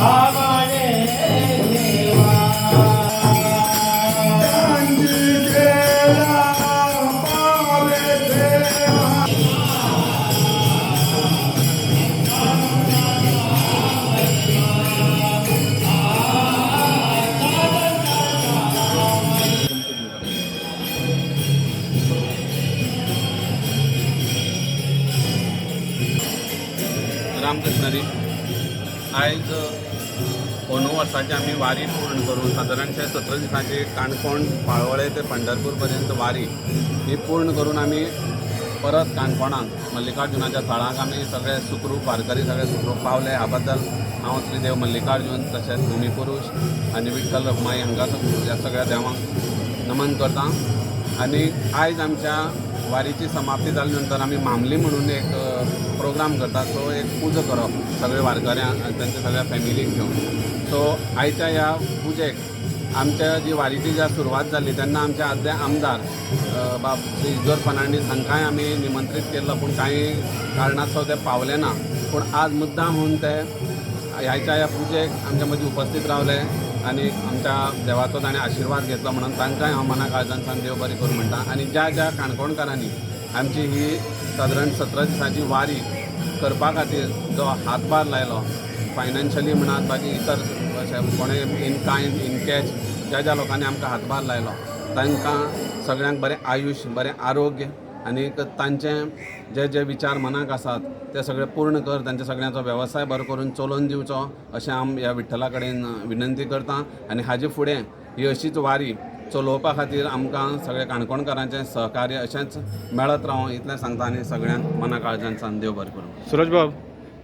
Ah! काम करणारी आयज अंदू वर्साची आमी वारी पूर्ण करून सादारणशे सतरा दिसांची काणकोण पाळोळे ते पंढरपूर पर्यंत वारी ही पूर्ण करून आमी परत काणकोणांत मल्लिकार्जुनाच्या थळांक आमी सगळे सुखरूप वारकरी सगळे सुखरूप पावले. ह्या बद्दल हांव श्रीदेव मल्लिकार्जून तशेंच भुमिपुरूश आनी विठ्ठल रखमाई हांकां ह्या सगळ्या देवांक नमन करता. आनी आयज आमच्या वारीची समाप्ती जाले नंतर आमी मामली म्हणून एक प्रोग्राम करतात. सो एक पुजा करप सगळे वारकऱ्यांक आनी तांच्या सगळ्या फॅमिलीक घेवन सो आयच्या ह्या पुजेक आमच्या जी वारीची ज्या सुरवात जाली तेन्ना आमचे आदले आमदार बाब श्री फर्नांडीस हांकांय आमी निमंत्रीत केल्लो पूण कांय कारणास्तव ते पावले ना. पूण आज मुद्दाम म्हणून ते ह्याच्या ह्या पुजेक आमच्या मदीं उपस्थित रावले. आनी आमच्या देवाचो ताणें आशिर्वाद घेतलो म्हणून तांकांय हांव मना काळजांसान देव बरें करूं म्हणटा आनी ज्या ज्या काणकोणकारांनी आमची ही सादारण सतरा दिसांची वारी करपा खातीर जो हातभार लायलो फायनान्शियली म्हणात बाकी इतर अशें कोणें इन कायंड इन कॅश ज्या ज्या लोकांनी आमकां हातभार लायलो तांकां सगळ्यांक बरें आयुश्य बरें आरोग्य आनीक तांचे जे जे विचार मनाक आसात ते सगळे पूर्ण कर तांच्या सगळ्यांचो वेवसाय बरो करून चलोवन दिवचो अशें हांव ह्या विठ्ठला कडेन विनंती करतां. आनी हाजे फुडें ही अशीच वारी चलोवपा खातीर आमकां सगळे काणकोणकारांचें सहकार्य अशेंच मेळत रावं इतलें सांगता आनी सगळ्यांक मना काळजांसान देव बरें करूं. सुरज बाब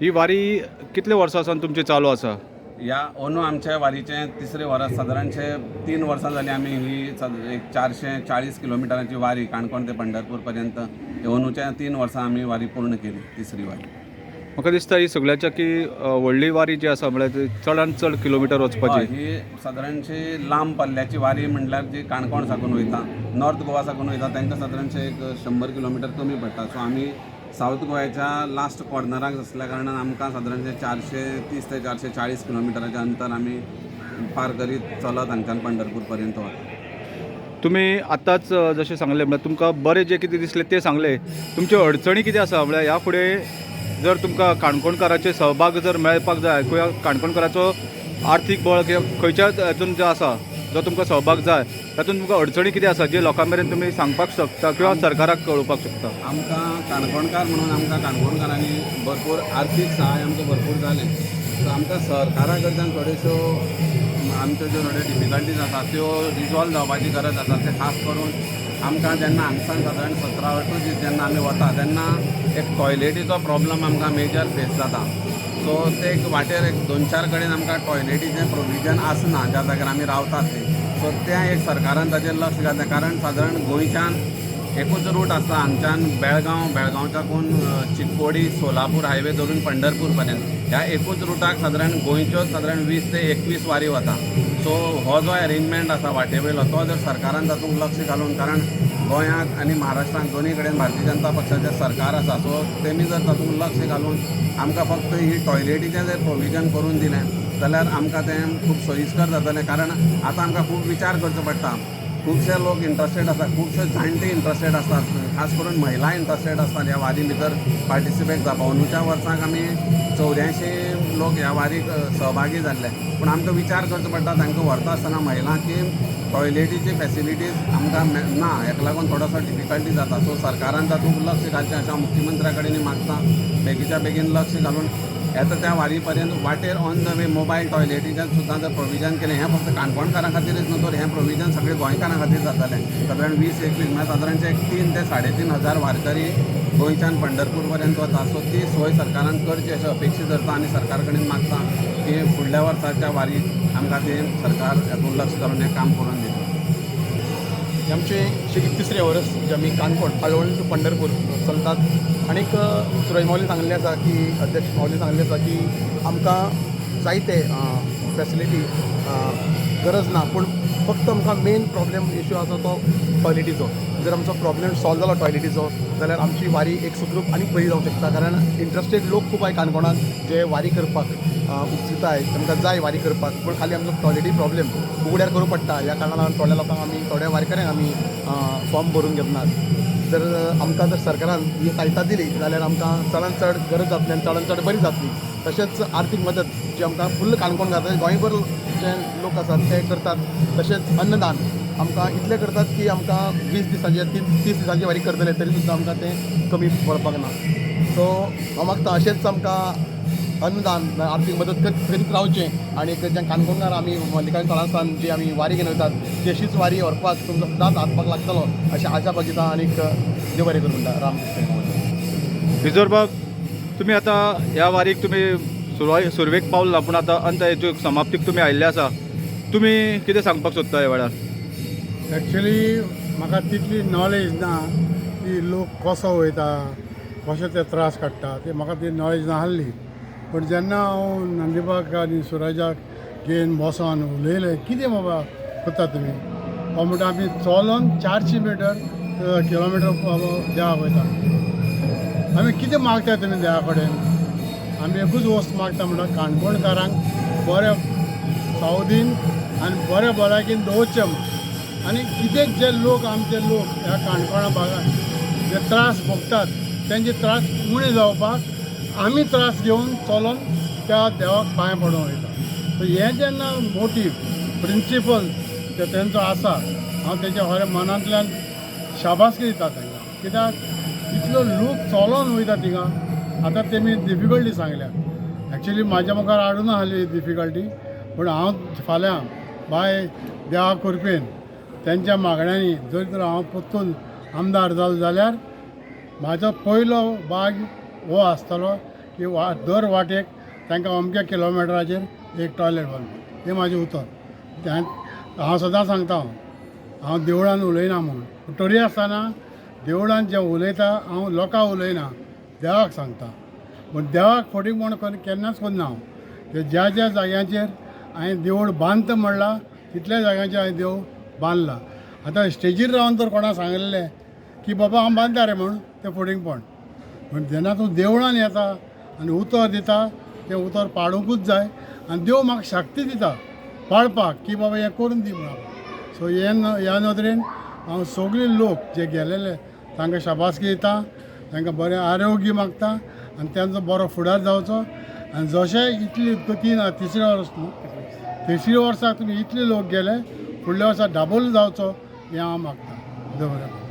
ही वारी कितले वर्सां सावन तुमची चालू आसा? या अंदू आमच्या वारीचें तिसरें वर्स सादारणशे तीन वर्सां जालीं आमी ही एक चारशे चाळीस किलोमिटरांची वारी काणकोण ते पंढरपूर पर्यंत अंदूच्या तीन वर्सां आमी वारी पूर्ण केली तिसरी वारी. म्हाका दिसता ही सगळ्याच्या की व्हडली वारी जी आसा म्हळ्यार ती चडांत चड किलोमिटर वचपाची ही सादारणशी लांब पल्ल्याची वारी म्हटल्यार जी काणकोण साकून वयता नॉर्थ गोवा साकून वयता तांकां सादारणशे एक शंबर किलोमिटर कमी पडटा सो आमी सावथ गोव्याच्या लास्ट कॉर्नराक आसल्या कारणान आमकां सादारणशे चारशे तीस ते चारशे चाळीस किलोमिटराचें अंतर आमी पार करीत चलत हांगच्यान पंढरपूर पर्यंत वता तुमी आतांच जशें सांगलें म्हळ्यार म्हणजे तुमकां बरें जे कितें दिसलें तें सांगलें. तुमच्यो अडचणी कितें आसा म्हळ्यार म्हणजे ह्या फुडें जर तुमकां काणकोणकाराचे सहभाग जर मेळपाक जाय किंवा काणकोणकाराचो आर्थीक बळ किंवा खंयच्या हातून जो आसा जो तुमकां सहभाग जाय तातूंत तुमकां अडचणी कितें आसा जे लोकां मेरेन तुमी सांगपाक शकता किंवा सरकाराक कळोवपाक शकता? आमकां काणकोणकार म्हणून आमकां काणकोणकारांनी भरपूर आर्थीक सहाय आमकां भरपूर जालें. सो आमकां सरकारा कडच्यान थोड्योश्यो आमच्यो ज्यो थोड्यो डिफिकल्टीज आसा त्यो रिजॉल्व जावपाची गरज आसा. ते खास करून आमकां जेन्ना हांगसान सादारण सतरा अठरा दीस जेन्ना आमी वता तेन्ना एक टॉयलेटीचो प्रॉब्लम आमकां मेजर फेस जाता. सो ते एक वाटेर एक दोन चार कडेन आमकां टॉयलेटीचें प्रोविजन आसना ज्या जाग्यार आमी रावतात ते. सो तें एक सरकारान ताचेर लक्ष घातलें कारण सादारण गोंयच्यान एकूच रूट आसा हांगच्यान बेळगांव बेळगांवच्याकून कोण चिकोडी सोलापूर हायवे धरून पंढरपूर पर्यंत ह्या एकूच रुटाक सादारण गोंयच्यो सादारण वीस ते एकवीस वारी वता. सो हो जो अरेंजमेंट आसा वाटेवयलो तो जर सरकारान तातूंत लक्ष घालून कारण गोंयांत आनी महाराष्ट्रांत दोनी कडेन भारतीय जनता पक्षाचें सरकार आसा सो तेमी जर तातूंत लक्ष घालून आमकां फक्त ही टॉयलेटीचें जर प्रोविजन करून दिलें जाल्यार आमकां तें खूब सोयीस्कर जातलें कारण आतां आमकां खूब विचार करचो पडटा. खुबशे लोक इंट्रस्टेड आसात खुबशे जाणटे इंट्रस्टेड आसतात खास करून महिला इंट्रस्टेड आसतात ह्या वारी भितर पार्टिसिपेट जावपा अंदूच्या वर्साक आमी चौद्यायशीं लोक ह्या वारीक सहभागी जाल्ले पूण आमकां विचार करचो पडटा तांकां व्हरता आसतना महिलांची टॉयलेटीची फॅसिलिटीज आमकां मे- ना हेका लागून थोडोसो डिफिकल्टी जाता. सो सरकारान तातूंत लक्ष घालचें अशें हांव मुख्यमंत्र्या कडेन मागता. बेगीच्या बेगीन लक्ष घालून येता त्या वारी पर्यंत water on the way mobile टॉयलेटीच्यान सुद्दां जर प्रोविजन केलें हें फक्त काणकोणकारां खातीरच न्हू तर हें प्रोविजन सगळें गोंयकारां खातीर जातालें. सादारण वीस एकवीस म्हळ्यार सादारणचे एक तीन ते साडे तीन हजार वारकरी गोंयच्यान पंढरपूर पर्यंत वता. सो ती सोय सरकारान करची अशें अपेक्षा धरता आनी सरकार कडेन मागता की फुडल्या वर्साच्या वारीक आमकां ते सरकार हातूंत लक्ष घालून हें काम करून दिता आमचे तिसरे वर्स जे आमी काणकोण पाळवण टू पंढरपूर चलतात. आनीक सुरज मौली सांगले आसा की अध्यक्ष मौली सांगले आसा की आमकां जायते फॅसिलिटी गरज ना पूण फक्त आमकां मेन प्रॉब्लेम इश्यू आसा तो टॉयलेटीचो जर आमचो प्रॉब्लेम सॉल्व जालो टॉयलेटीचो जाल्यार आमची वारी एक सुखरूप आनीक बरी जावंक शकता. कारण इंट्रस्टेड लोक खूब आहाय काणकोणांत जे वारी करपाक उपजिताय तांकां जाय वारी करपाक पूण खाली आमचो टॉयलेटी प्रॉब्लेम उगड्यार करूं पडटा. ह्या कारणान थोड्या लोकांक आमी थोड्या वारकऱ्यांक आमी फॉर्म भरून घेतनात. जर आमकां जर सरकारान ही साहित्य दिली जाल्यार आमकां चडांत चड गरज जातली आनी चडांत चड बरी जातली. तशेंच आर्थीक मदत जी आमकां फुल्ल काणकोण घालता गोंयभर जे लोक आसात ते करतात. तशेंच अन्नदान आमकां इतलें करतात की आमकां वीस दिसांचे तीन तीस दिसांचे वारी करतले तरी सुद्दां आमकां तें कमी पडपाक ना. सो हांव मागता अशेंच आमकां अन्नदान आर्थीक मदत करीत करीत रावचें आनी जे काणकोणकार आमी मल्लिकार्जून तळासान जी आमी वारी घेवन वतात ती अशीच वारी व्हरपाक तुमचो सदांच हातपाक लागतलो अशें आशा बागिता आनीक देव बरें करूं म्हणटा राम कृष्ण. रिझर्व तुम्ही आता ह्या वारीक तुम्ही सुरवाय सुरवेक पावला पूण आतां अंत हेचे समाप्तीक तुम्ही आयिल्ले आसा. तुमी कितें सांगपाक सोदता ह्या वेळार? एक्चुली म्हाका तितली नॉलेज ना की लोक कसो वयता कशे ते त्रास काडटा ते म्हाका ती नॉलेज नाहल्ली पूण जेन्ना हांव नंदीबाग आनी सुराजाक घेवन बसोन उलयलें कितें बाबा करता तुमी हो म्हणटा आमी चलोन चारशीं मिटर किलोमिटर बाबा वयता आमी कितें मागता तुमी देवा कडेन आमी एकूच वस्त मागता म्हणटा काणकोणकारांक बऱ्या सावदीन आनी बऱ्या भलायकेन दवरचें म्हण आनी कितें जे लोक आमचे लोक ह्या काणकोणा भागात जे त्रास भोगतात तेंचे त्रास उणे जावपाक आमी त्रास घेवन चलोन त्या देवाक पांय पडूंक वयता. सो हें जेन्ना मोटीव प्रिंसिपल जे तेंचो आसा हांव तेच्या खऱ्या मनांतल्यान शाबासकी दिता तांकां. कित्याक? इतलो लोक चलोन वयता थिंगा आतां तेमी डिफिकल्टी सांगल्या. एक्चुली म्हाज्या मुखार हाडून आसली डिफिकल्टी पूण हांव फाल्यां बाय देवा कृपेन तेंच्या मागण्यांनी जर तर हांव परतून आमदार जालो जाल्यार म्हाजो पयलो भाग हो आसतलो की वा दर वाटेक तांकां अमक्या किलोमिटराचेर एक टॉयलेट बांदप हें म्हाजें उतर. हांव सदां सांगता हांव हांव देवळान उलयना म्हूण. तरी आसतना देवळान जें उलयता हांव लोकांक उलयना देवाक सांगता. पूण देवाक फटींगपण कर केन्नाच करना हांव. ते ज्या ज्या जाग्यांचेर हांवें देवूळ बांदता म्हणलां तितल्या जाग्यांचेर हांवें देव बांदला. आतां स्टेजीर रावन तर कोणाक सांगलेलें की बाबा हांव बांदता रे म्हूण तें फटींगपण पूण जेन्ना तूं देवळान येता आनी उतर दिता तें उतर पाडूंकूच जाय. आनी देव म्हाका शक्ती दिता पाळपाक की बाबा हें करून दी म्हणून सो हे ह्या नदरेन हांव सगळे लोक जे गेलेले तांकां शाबासकी दिता तांकां बरें आरोग्य मागता आनी तेंचो बरो फुडार जावचो. आनी जशें इतली तीन तिसऱ्या वर्स न्हू तिसऱ्या वर्साक तुमी इतले लोक गेले फुडल्या वर्सा डाबल जावचो हें हांव मागता. देव बरें.